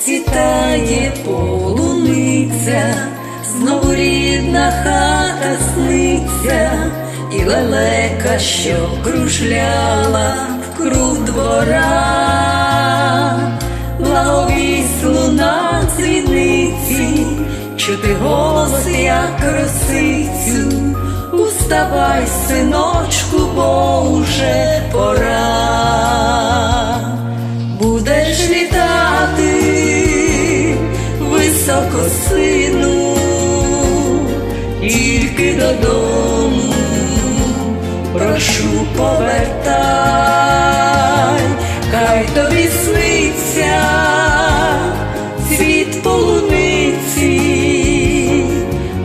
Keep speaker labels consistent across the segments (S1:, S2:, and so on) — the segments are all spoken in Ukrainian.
S1: Зацвітає полуниця, знову рідна хата сниться, і лелека, що кружляла вкруг двора, благовість луна дзвіниці, чути голос, як росицю, уставай, синочку, бо високо сину, тільки додому, прошу повертай, хай тобі сниться світ полуниці,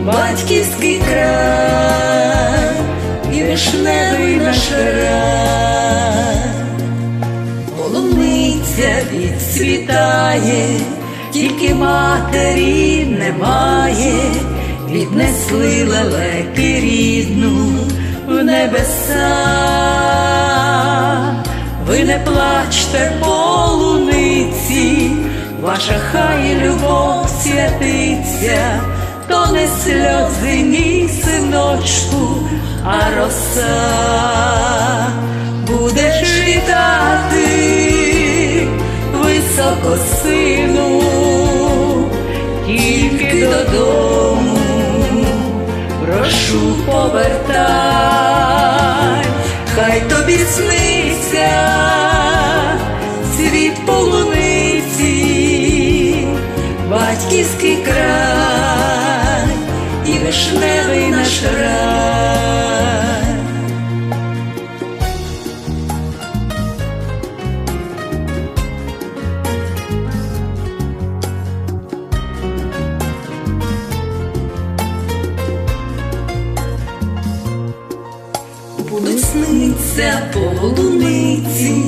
S1: батьківський край і вишневий наш рай. Полуниця відцвітає, тільки матері немає, віднесли лелеки рідну в небеса. Ви не плачте полуниці, ваша хай любов святиться, то не сльози, ні синочку, а роса. Будеш літати високо сину, прошу повертай, хай тобі сниться світ полуниці, батьківський край і вишневий наш рай. Сниться полуниці,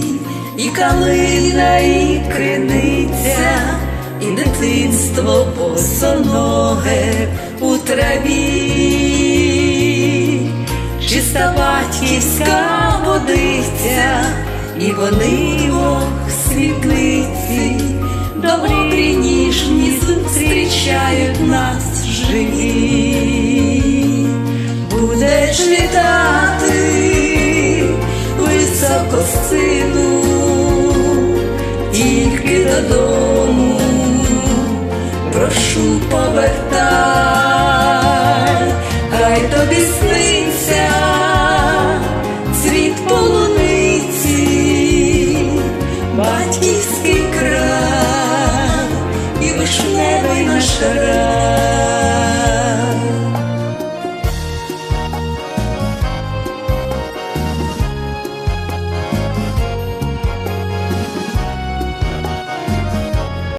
S1: і калина, і криниця, і дитинство босоноге у траві, чиста батьківська водиця, і вони ох світлиці, добрі ніжні зустрічають нас живі сину, тільки додому, прошу